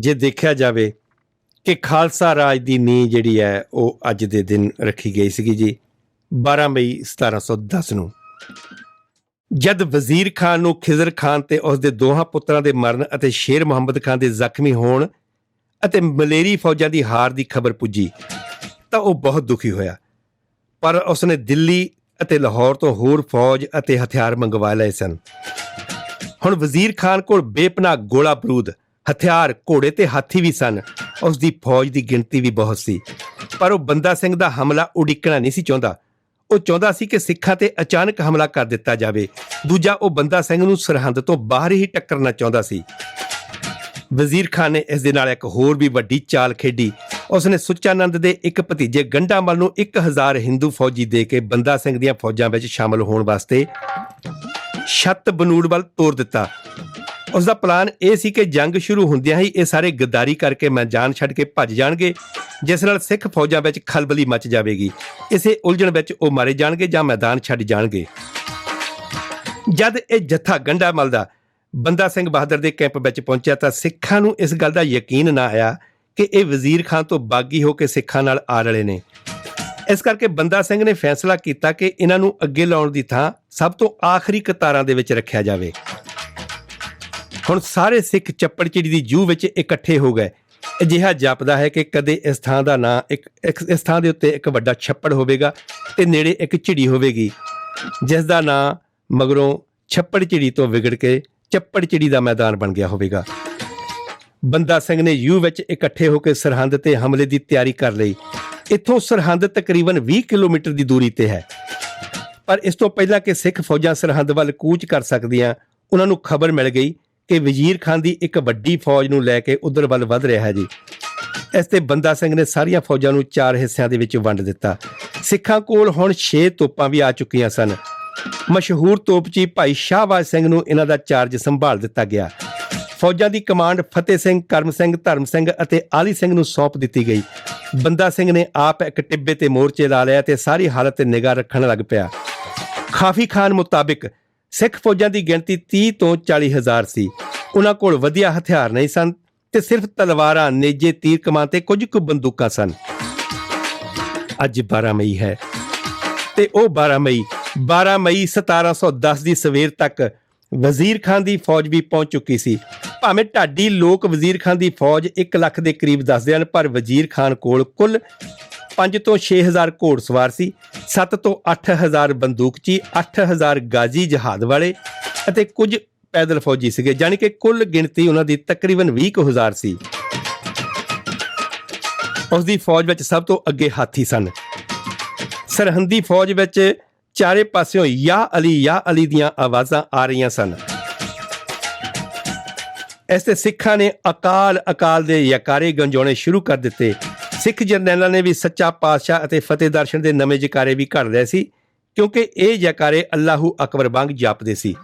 ਜੇ ਦੇਖਿਆ ਜਾਵੇ ਕਿ ਖਾਲਸਾ ਰਾਜ ਦੀ ਨੀਂਹ ਜਿਹੜੀ ਹੈ, ਉਹ ਅੱਜ ਦੇ ਦਿਨ ਰੱਖੀ ਗਈ ਸੀਗੀ ਜੀ 12 ਮਈ 1710 ਨੂੰ। ਜਦ ਵਜ਼ੀਰ ਖਾਨ ਨੂੰ ਖਿਜ਼ਰ ਖਾਨ ਤੇ ਉਸ ਦੇ ਦੋਹਾਂ ਪੁੱਤਰਾਂ ਦੇ ਮਰਨ ਅਤੇ ਸ਼ੇਰ ਮੁਹੰਮਦ ਖਾਨ ਦੇ ਜ਼ਖਮੀ ਹੋਣ ਅਤੇ ਮਲੇਰੀ ਫੌਜਾਂ ਦੀ ਹਾਰ ਦੀ ਖਬਰ ਪੁੱਜੀ, ਤਾਂ ਉਹ ਬਹੁਤ ਦੁਖੀ ਹੋਇਆ। ਪਰ ਉਸਨੇ ਦਿੱਲੀ ਅਤੇ ਲਾਹੌਰ ਤੋਂ ਹੋਰ ਫੌਜ ਅਤੇ ਹਥਿਆਰ ਮੰਗਵਾ ਲਏ ਸਨ। ਹੁਣ ਵਜ਼ੀਰ ਖਾਨ ਕੋਲ ਬੇਪਨਾਹ ਗੋਲਾ ਬਰੂਦ ਹਥਿਆਰ, ਘੋੜੇ ਤੇ ਹਾਥੀ ਵੀ ਸਨ। ਉਸ ਦੀ ਫੌਜ ਦੀ ਗਿਣਤੀ ਵੀ ਬਹੁਤ ਸੀ। ਪਰ ਉਹ ਬੰਦਾ ਸਿੰਘ ਦਾ ਹਮਲਾ ਉਡੀਕਣਾ ਨਹੀਂ ਸੀ ਚਾਹੁੰਦਾ। ਉਹ ਚਾਹੁੰਦਾ ਸੀ ਕਿ ਸਿੱਖਾਂ ਤੇ ਅਚਾਨਕ ਹਮਲਾ ਕਰ ਦਿੱਤਾ ਜਾਵੇ। ਦੂਜਾ, ਉਹ ਬੰਦਾ ਸਿੰਘ ਨੂੰ ਸਰਹੰਦ ਤੋਂ ਬਾਹਰ ਹੀ ਟੱਕਰਨਾ ਚਾਹੁੰਦਾ ਸੀ। ਵਜ਼ੀਰ ਖਾਨ ਨੇ ਇਸ ਦੇ ਨਾਲ ਇੱਕ ਹੋਰ ਵੀ ਵੱਡੀ ਚਾਲ ਖੇਡੀ। ਉਸਨੇ ਸੁੱਚਾਨੰਦ ਦੇ ਇੱਕ ਭਤੀਜੇ ਗੰਡਾਮਲ ਨੂੰ 1000 ਹਿੰਦੂ ਫੌਜੀ ਦੇ ਕੇ ਬੰਦਾ ਸਿੰਘ ਦੀਆਂ ਫੌਜਾਂ ਵਿੱਚ ਸ਼ਾਮਲ ਹੋਣ ਵਾਸਤੇ ਛੱਤ ਬਨੂੜ ਵੱਲ ਤੋਰ ਦਿੱਤਾ। ਉਸ ਦਾ ਪਲਾਨ ਇਹ ਸੀ ਕਿ ਜੰਗ ਸ਼ੁਰੂ ਹੁੰਦਿਆਂ ਹੀ ਇਹ ਸਾਰੇ ਗਦਾਰੀ ਕਰਕੇ ਮੈਦਾਨ ਛੱਡ ਕੇ ਭੱਜ ਜਾਣਗੇ, ਜਿਸ ਨਾਲ ਸਿੱਖ ਫੌਜਾਂ ਵਿੱਚ ਖਲਬਲੀ ਮਚ ਜਾਵੇਗੀ। ਇਸੇ ਉਲਝਣ ਵਿੱਚ ਉਹ ਮਾਰੇ ਜਾਣਗੇ ਜਾਂ ਮੈਦਾਨ ਛੱਡ ਜਾਣਗੇ। ਜਦ ਇਹ ਜੱਥਾ ਗੰਡਾਮਲ ਮਲਦਾ, ਬੰਦਾ ਸਿੰਘ ਬਹਾਦਰ ਦੇ ਕੈਂਪ ਵਿੱਚ ਪਹੁੰਚਿਆ ਤਾਂ ਸਿੱਖਾਂ ਨੂੰ ਇਸ ਗੱਲ ਦਾ ਯਕੀਨ ਨਾ ਆਇਆ ਕਿ ਇਹ ਵਜ਼ੀਰ ਖਾਨ ਤੋਂ ਬਾਗੀ ਹੋ ਕੇ ਸਿੱਖਾਂ ਨਾਲ ਆ ਰਲੇ ਨੇ। ਇਸ ਕਰਕੇ ਬੰਦਾ ਸਿੰਘ ਨੇ ਫੈਸਲਾ ਕੀਤਾ ਕਿ ਇਹਨਾਂ ਨੂੰ ਅੱਗੇ ਲਾਉਣ ਦੀ ਥਾਂ ਸਭ ਤੋਂ ਆਖਰੀ ਕਤਾਰਾਂ ਦੇ ਵਿੱਚ ਰੱਖਿਆ ਜਾਵੇ। ਹੁਣ ਸਾਰੇ ਸਿੱਖ ਚੱਪੜਚਿੜੀ ਦੀ ਜੂਹ ਵਿੱਚ ਇਕੱਠੇ ਹੋ ਗਏ। ਅਜਿਹਾ ਜਾਪਦਾ ਹੈ ਕਿ ਕਦੇ ਇਸ ਥਾਂ ਦਾ ਨਾਂ ਇੱਕ ਇੱਕ- ਇਸ ਥਾਂ ਦੇ ਉੱਤੇ ਇੱਕ ਵੱਡਾ ਛੱਪੜ ਹੋਵੇਗਾ ਤੇ ਨੇੜੇ ਇੱਕ ਝਿੜੀ ਹੋਵੇਗੀ, ਜਿਸ ਦਾ ਨਾਂ ਮਗਰੋਂ ਛੱਪੜ ਝਿੜੀ ਤੋਂ ਵਿਗੜ ਕੇ ਚੱਪੜ ਝਿੜੀ ਦਾ ਮੈਦਾਨ ਬਣ ਗਿਆ ਹੋਵੇਗਾ। ਬੰਦਾ ਸਿੰਘ ਨੇ ਯੂ ਵਿੱਚ ਇਕੱਠੇ ਹੋ ਕੇ ਸਰਹੰਦ ਤੇ ਹਮਲੇ ਦੀ ਤਿਆਰੀ ਕਰ ਲਈ। ਇੱਥੋਂ ਸਰਹੰਦ ਤਕਰੀਬਨ 20 ਕਿਲੋਮੀਟਰ ਦੀ ਦੂਰੀ ਤੇ ਹੈ। ਪਰ ਇਸ ਤੋਂ ਪਹਿਲਾਂ ਕਿ ਸਿੱਖ ਫੌਜਾਂ ਸਰਹੰਦ ਵੱਲ ਕੂਚ ਕਰ ਸਕਦੀਆਂ, ਉਹਨਾਂ ਨੂੰ ਖਬਰ ਮਿਲ ਗਈ ਕਿ ਵਜ਼ੀਰ ਖਾਨ ਦੀ ਇੱਕ ਵੱਡੀ ਫੌਜ ਨੂੰ ਲੈ ਕੇ ਉਧਰ ਵੱਲ ਵਧ ਰਿਹਾ ਹੈ ਜੀ। ਇਸ ਤੇ ਬੰਦਾ ਸਿੰਘ ਨੇ ਸਾਰੀਆਂ ਫੌਜਾਂ ਨੂੰ ਚਾਰ ਹਿੱਸਿਆਂ ਦੇ ਵਿੱਚ ਵੰਡ ਦਿੱਤਾ। ਸਿੱਖਾਂ ਕੋਲ ਹੁਣ 6 ਤੋਪਾਂ ਵੀ ਆ ਚੁੱਕੀਆਂ ਸਨ। ਮਸ਼ਹੂਰ ਤੋਪਚੀ ਭਾਈ ਸ਼ਾਹਬਾਜ਼ ਸਿੰਘ ਨੂੰ ਇਹਨਾਂ ਦਾ ਚਾਰਜ ਸੰਭਾਲ ਦਿੱਤਾ ਗਿਆ। ਫੌਜਾਂ ਦੀ ਕਮਾਂਡ ਫਤਿਹ ਸਿੰਘ, ਕਰਮ ਸਿੰਘ, ਧਰਮ ਸਿੰਘ ਅਤੇ ਆਲੀ ਸਿੰਘ ਨੂੰ ਸੌਂਪ ਦਿੱਤੀ ਗਈ। ਬੰਦਾ ਸਿੰਘ ਨੇ ਆਪ ਇੱਕ ਟਿੱਬੇ ਤੇ ਮੋਰਚੇ ਲਾ ਲਿਆ ਤੇ ਸਾਰੀ ਹਾਲਤ ਤੇ ਨਿਗਾਹ ਰੱਖਣ ਲੱਗ ਪਿਆ। ਖਾਫੀ ਖਾਨ ਮੁਤਾਬਿਕ ਸਿੱਖ ਫੌਜਾਂ ਦੀ ਗਿਣਤੀ 30 ਤੋਂ 40 ਹਜ਼ਾਰ ਸੀ। ਉਹਨਾਂ ਕੋਲ ਵਧੀਆ ਹਥਿਆਰ ਨਹੀਂ ਸਨ ਤੇ ਸਿਰਫ ਤਲਵਾਰਾਂ, ਨੇਜੇ, ਤੀਰ ਕਮਾਨ ਤੇ ਕੁਝ ਕੁ ਬੰਦੂਕਾਂ ਸਨ। ਅੱਜ 12 ਮਈ ਹੈ ਤੇ ਉਹ 12 ਮਈ 12 ਮਈ 1710 ਦੀ ਸਵੇਰ ਤੱਕ ਵਜ਼ੀਰ ਖਾਨ ਦੀ ਫੌਜ ਵੀ ਪਹੁੰਚ ਚੁੱਕੀ ਸੀ। ਭਾਵੇਂ ਢਾਡੀ ਲੋਕ ਵਜ਼ੀਰ ਖਾਨ ਦੀ ਫੌਜ 1 ਲੱਖ ਦੇ ਕਰੀਬ ਦੱਸਦੇ ਹਨ, ਪਰ ਵਜ਼ੀਰ ਖਾਨ ਕੋਲ ਕੁੱਲ 5 ਤੋਂ 6000 ਘੋੜਸਵਾਰ ਸੀ 7 ਤੋਂ 8000 ਬੰਦੂਕਚੀ 8000 ਗਾਜ਼ੀ ਜਹਾਦ ਵਾਲੇ ਅਤੇ ਕੁਝ ਪੈਦਲ ਫੌਜੀ ਸੀਗੇ ਯਾਨੀ ਕਿ ਕੁੱਲ ਗਿਣਤੀ ਉਹਨਾਂ ਦੀ ਤਕਰੀਬਨ 20000 ਸੀ। ਉਸ ਦੀ ਫੌਜ ਵਿੱਚ ਸਭ ਤੋਂ ਅੱਗੇ ਹਾਥੀ ਸਨ। ਸਰਹੰਦੀ ਫੌਜ ਵਿੱਚ ਚਾਰੇ ਪਾਸਿਓਂ ਯਾ ਅਲੀ ਯਾ ਅਲੀ ਦੀਆਂ ਆਵਾਜ਼ਾਂ ਆ ਰਹੀਆਂ ਸਨ। ਇਸ ਤੇ ਸਿੱਖਾਂ ਨੇ ਅਕਾਲ ਅਕਾਲ ਦੇ ਯਕਾਰੇ ਗੰਜਾਉਣੇ ਸ਼ੁਰੂ ਕਰ ਦਿੱਤੇ। ਸਿੱਖ ਜਰਨੈਲਾਂ ਨੇ ਵੀ ਸੱਚਾ ਪਾਤਸ਼ਾਹ ਅਤੇ ਫਤਿਹ ਦਰਸ਼ਨ ਦੇ ਨਵੇਂ ਜਕਾਰੇ ਵੀ ਘੜ ਲਏ ਸੀ, ਕਿਉਂਕਿ ਇਹ ਜਕਾਰੇ ਅੱਲਾਹੂ ਅਕਬਰ ਵਾਂਗ ਜਾਪਦੇ ਸੀ।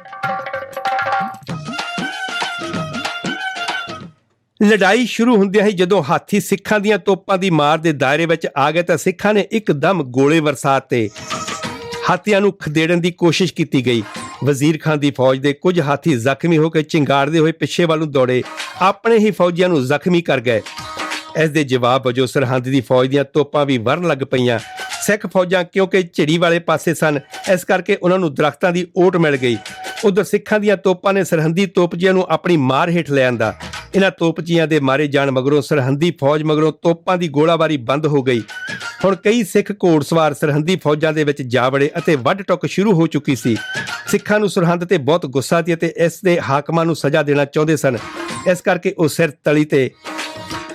ਲੜਾਈ ਸ਼ੁਰੂ ਹੁੰਦਿਆਂ ਹੀ ਜਦੋਂ ਹਾਥੀ ਸਿੱਖਾਂ ਦੀਆਂ ਤੋਪਾਂ ਦੀ ਮਾਰ ਦੇ ਦਾਇਰੇ ਵਿੱਚ ਆ ਗਏ ਤਾਂ ਸਿੱਖਾਂ ਨੇ ਇੱਕਦਮ ਗੋਲੇ ਵਰਸਾਤੇ ਹਾਥੀਆਂ ਨੂੰ ਖਦੇੜਨ ਦੀ ਕੋਸ਼ਿਸ਼ ਕੀਤੀ ਗਈ। ਵਜ਼ੀਰ ਖਾਨ ਦੀ ਫੌਜ ਦੇ ਕੁਝ ਹਾਥੀ ਜ਼ਖਮੀ ਹੋ ਕੇ ਚਿੰਗਾੜਦੇ ਹੋਏ ਪਿੱਛੇ ਵੱਲ ਨੂੰ ਦੌੜੇ, ਆਪਣੇ ਹੀ ਫੌਜੀਆਂ ਨੂੰ ਜ਼ਖਮੀ ਕਰ ਗਏ। ਇਸ ਦੇ ਜਵਾਬ ਵਜੋਂ ਸਰਹੰਦ ਦੀ ਫੌਜ ਦੀਆਂ ਤੋਪਾਂ ਵੀ ਵਰਨ ਲੱਗ ਪਈਆਂ। ਸਿੱਖ ਫੌਜਾਂ ਕਿਉਂਕਿ ਝਿੜੀ ਵਾਲੇ ਪਾਸੇ ਸਨ, ਇਸ ਕਰਕੇ ਉਹਨਾਂ ਨੂੰ ਦਰਖਤਾਂ ਦੀ ਓਟ ਮਿਲ ਗਈ। ਉਧਰ ਸਿੱਖਾਂ ਦੀਆਂ ਤੋਪਾਂ ਨੇ ਸਰਹੰਦੀ ਤੋਪਜੀਆਂ ਨੂੰ ਆਪਣੀ ਮਾਰ ਹੇਠ ਲੈ ਆਂਦਾ। ਇਹਨਾਂ ਤੋਪਜੀਆਂ ਦੇ ਮਾਰੇ ਜਾਣ ਮਗਰੋਂ ਸਰਹੰਦੀ ਫੌਜ ਮਗਰੋਂ ਤੋਪਾਂ ਦੀ ਗੋਲਾਬਾਰੀ ਬੰਦ ਹੋ ਗਈ। ਹੁਣ ਕਈ ਸਿੱਖ ਘੋੜਸਵਾਰ ਸਰਹੰਦੀ ਫੌਜਾਂ ਦੇ ਵਿੱਚ ਜਾ ਵੜੇ ਅਤੇ ਵੱਢ ਟੁੱਕ ਸ਼ੁਰੂ ਹੋ ਚੁੱਕੀ ਸੀ। ਸਿੱਖਾਂ ਨੂੰ ਸਰਹੰਦ ਤੇ ਬਹੁਤ ਗੁੱਸਾ ਸੀ ਅਤੇ ਇਸ ਦੇ ਹਾਕਮਾਂ ਨੂੰ ਸਜ਼ਾ ਦੇਣਾ ਚਾਹੁੰਦੇ ਸਨ। ਇਸ ਕਰਕੇ ਉਹ ਸਿਰ ਤਲੀ ਤੇ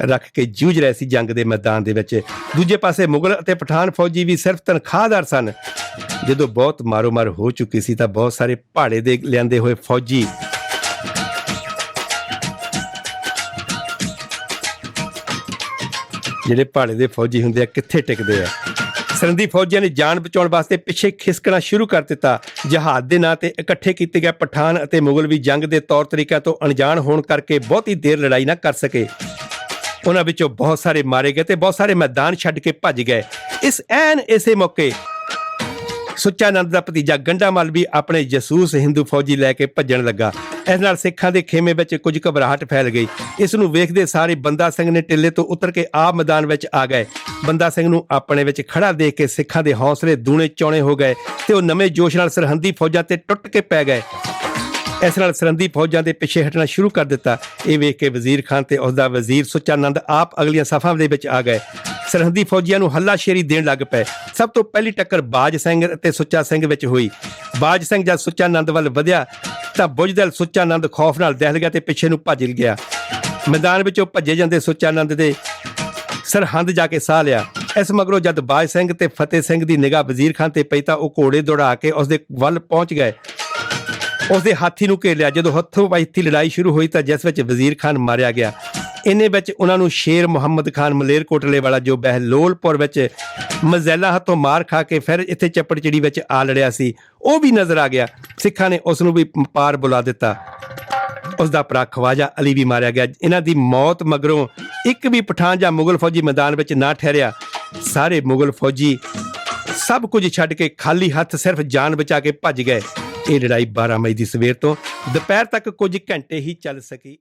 ਰੱਖ ਕੇ ਜੂਝ ਰਹੇ ਸੀ ਜੰਗ ਦੇ ਮੈਦਾਨ ਦੇ ਵਿੱਚ। ਦੂਜੇ ਪਾਸੇ ਮੁਗਲ ਅਤੇ ਪਠਾਨ ਫੌਜੀ ਵੀ ਸਿਰਫ ਤਨਖਾਹਦਾਰ ਸਨ। ਜਦੋਂ ਬਹੁਤ ਮਾਰੋ-ਮਾਰ ਹੋ ਚੁੱਕੀ ਸੀ ਤਾਂ ਬਹੁਤ ਸਾਰੇ ਪਹਾੜੇ ਦੇ ਲਿਆਂਦੇ ਹੋਏ ਫੌਜੀ। ਜਿਹੜੇ ਪਹਾੜੇ ਦੇ ਫੌਜੀ ਹੁੰਦੇ ਆ, ਕਿੱਥੇ ਟਿਕਦੇ ਆ? ਸਰੰਦੀ ਫੌਜੀਆਂ ਨੇ ਜਾਨ ਬਚਾਉਣ ਵਾਸਤੇ ਪਿੱਛੇ ਖਿਸਕਣਾ ਸ਼ੁਰੂ ਕਰ ਦਿੱਤਾ। ਜਹਾਦ ਦੇ ਨਾਂ ਤੇ ਇਕੱਠੇ ਕੀਤੇ ਗਏ ਪਠਾਨ ਅਤੇ ਮੁਗਲ ਵੀ ਜੰਗ ਦੇ ਤੌਰ ਤਰੀਕਿਆਂ ਤੋਂ ਅਣਜਾਣ ਹੋਣ ਕਰਕੇ ਬਹੁਤੀ ਦੇਰ ਲੜਾਈ ਨਾ ਕਰ ਸਕੇ। ਉਹਨਾਂ ਵਿੱਚੋਂ ਬਹੁਤ ਸਾਰੇ ਮਾਰੇ ਗਏ ਤੇ ਬਹੁਤ ਸਾਰੇ ਮੈਦਾਨ ਛੱਡ ਕੇ ਭੱਜ ਗਏ। ਇਸ ਐਨ ਇਸੇ ਮੌਕੇ ਸੁੱਚਾ ਨੰਦ ਦਾ ਭਤੀਜਾ ਗੰਡਾਮਲ ਵੀ ਆਪਣੇ ਜਸੂਸ ਹਿੰਦੂ ਫੌਜੀ ਲੈ ਕੇ ਭੱਜਣ ਲੱਗਾ। ਇਸ ਨਾਲ ਸਿੱਖਾਂ ਦੇ ਖੇਮੇ ਵਿੱਚ ਕੁਝ ਘਬਰਾਹਟ ਫੈਲ ਗਈ। ਇਸ ਨੂੰ ਵੇਖਦੇ ਸਾਰੇ ਬੰਦਾ ਸਿੰਘ ਨੇ ਟਿੱਲੇ ਤੋਂ ਉਤਰ ਕੇ ਆਪ ਮੈਦਾਨ ਵਿੱਚ ਆ ਗਏ। ਬੰਦਾ ਸਿੰਘ ਨੂੰ ਆਪਣੇ ਵਿੱਚ ਖੜਾ ਦੇਖ ਕੇ ਸਿੱਖਾਂ ਦੇ ਹੌਸਲੇ ਦੂਣੇ ਚੌਣੇ ਹੋ ਗਏ ਤੇ ਉਹ ਨਵੇਂ ਜੋਸ਼ ਨਾਲ ਸਰਹੰਦੀ ਫੌਜਾਂ ਤੇ ਟੁੱਟ ਕੇ ਪੈ ਗਏ। ਇਸ ਨਾਲ ਸਰਹੰਦੀ ਫੌਜਾਂ ਦੇ ਪਿੱਛੇ ਹਟਣਾ ਸ਼ੁਰੂ ਕਰ ਦਿੱਤਾ। ਇਹ ਵੇਖ ਕੇ ਵਜ਼ੀਰ ਖਾਨ ਤੇ ਉਸ ਦਾ ਵਜ਼ੀਰ ਸੁੱਚਾ ਨੰਦ ਆਪ ਅਗਲੀਆਂ ਸਫਾਂ ਦੇ ਵਿੱਚ ਆ ਗਏ। ਸਰਹੰਦੀ ਫੌਜੀਆਂ ਨੂੰ ਹੱਲਾਸ਼ੇਰੀ ਦੇਣ ਲੱਗ ਪਏ। ਸਭ ਤੋਂ ਪਹਿਲੀ ਟੱਕਰ ਬਾਜ ਸਿੰਘ ਅਤੇ ਸੁੱਚਾ ਸਿੰਘ ਵਿੱਚ ਹੋਈ। ਬਾਜ ਸਿੰਘ ਜਦ ਸੁੱਚਾ ਨੰਦ ਵੱਲ ਵਧਿਆ, ਤਾਂ ਬੁਝਦਲ ਸੁੱਚਾ ਨੰਦ ਖੌਫ ਨਾਲ ਦਹਿਲ ਗਿਆ ਤੇ ਪਿੱਛੇ ਨੂੰ ਭੱਜ ਗਿਆ। ਮੈਦਾਨ ਵਿੱਚੋਂ ਭੱਜੇ ਜਾਂਦੇ ਸੁੱਚਾ ਨੰਦ ਦੇ ਸਰਹੰਦ ਜਾ ਕੇ ਸਾਹ ਲਿਆ। ਇਸ ਮਗਰੋਂ ਜਦ ਬਾਜ ਸਿੰਘ ਤੇ ਫਤਿਹ ਸਿੰਘ ਦੀ ਨਿਗਾਹ ਵਜ਼ੀਰ ਖਾਨ ਤੇ ਪਈ ਤਾਂ ਉਹ ਘੋੜੇ ਦੌੜਾ ਕੇ ਉਸ ਦੇ ਵੱਲ ਪਹੁੰਚ ਗਏ। ਉਸ ਦੇ ਹਾਥੀ ਨੂੰ ਘੇਰ ਲਿਆ। ਜਦੋਂ ਹੱਥੋਂ ਪਾਈਤੀ ਲੜਾਈ ਸ਼ੁਰੂ ਹੋਈ ਤਾਂ ਜਿਸ ਵਿੱਚ ਵਜ਼ੀਰ ਖਾਨ ਮਾਰਿਆ ਗਿਆ। ਇੰਨੇ ਵਿੱਚ ਉਹਨਾਂ ਨੂੰ ਸ਼ੇਰ ਮੁਹੰਮਦ ਖਾਨ ਮਲੇਰਕੋਟਲੇ ਵਾਲਾ ਜੋ ਬਹਿਲੋਲਪੁਰ ਵਿੱਚ ਮਜ਼ੈਲਾ ਹੱਥੋਂ ਮਾਰ ਖਾ ਕੇ ਫਿਰ ਇੱਥੇ ਚੱਪੜਚਿੜੀ ਵਿੱਚ ਆ ਲੜਿਆ ਸੀ, ਉਹ ਵੀ ਨਜ਼ਰ ਆ ਗਿਆ। ਸਿੱਖਾਂ ਨੇ ਉਸ ਨੂੰ ਵੀ ਪਾਰ ਬੁਲਾ ਦਿੱਤਾ। ਉਸ ਦਾ ਭਰਾ ਖਵਾਜਾ ਅਲੀ ਵੀ ਮਾਰਿਆ ਗਿਆ। ਇਹਨਾਂ ਦੀ ਮੌਤ ਮਗਰੋਂ ਇੱਕ ਵੀ ਪਠਾਨ ਜਾਂ ਮੁਗਲ ਫੌਜੀ ਮੈਦਾਨ ਵਿੱਚ ਨਾ ਠਹਿਰਿਆ। ਸਾਰੇ ਮੁਗਲ ਫੌਜੀ ਸਭ ਕੁਝ ਛੱਡ ਕੇ ਖਾਲੀ ਹੱਥ ਸਿਰਫ ਜਾਨ ਬਚਾ ਕੇ ਭੱਜ ਗਏ। ਇਹ ਲੜਾਈ 12 ਮਈ ਦੀ ਸਵੇਰ ਤੋਂ ਦੁਪਹਿਰ ਤੱਕ ਕੁਝ ਘੰਟੇ ਹੀ ਚੱਲ ਸਕੀ।